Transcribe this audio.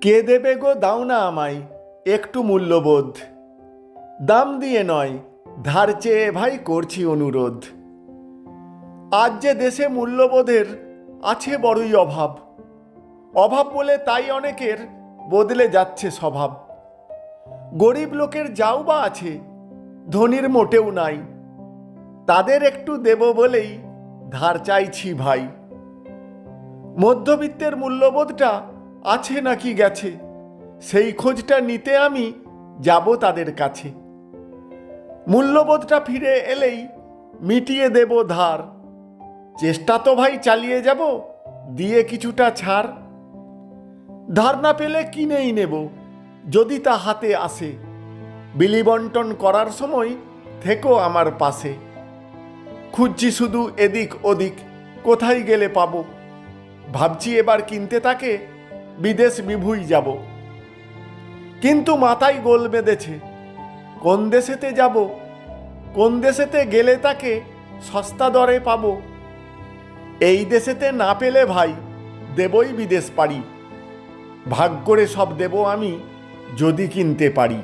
কে দেবে গো দাও না আমায় একটু মূল্যবোধ। দাম দিয়ে নয়, ধার চেয়ে ভাই করছি অনুরোধ। আজ যে দেশে মূল্যবোধের আছে বড়ই অভাব। অভাব বলে তাই অনেকের বদলে যাচ্ছে স্বভাব। গরিব লোকের যাও বা আছে, ধনির মোটেও নাই। তাদের একটু দেব বলেই ধার চাইছি ভাই। মধ্যবিত্তের মূল্যবোধটা আছে নাকি গেছে? সেই খোঁজটা নিতে আমি যাব তাদের কাছে। মূল্যবোধটা ফিরে এলেই মিটিয়ে দেব ধার। চেষ্টা তো ভাই চালিয়ে যাব, দিয়ে কিছুটা ছাড়। ধার না পেলে কিনেই নেব, যদি তা হাতে আসে। বিলি বন্টন করার সময় থেকো আমার পাশে। খুঁজছি শুধু এদিক ওদিক, কোথায় গেলে পাবো? ভাবছি এবার কিনতে তাকে বিদেশ বিভুই যাব। কিন্তু মাথায় গোল বেঁধেছে, কোন দেশেতে যাব, কোন দেশেতে গেলে তাকে সস্তা দরে পাব। এই দেশেতে না পেলে ভাই, দেবই বিদেশ পারি ভাগ করে সব দেব আমি, যদি কিনতে পারি।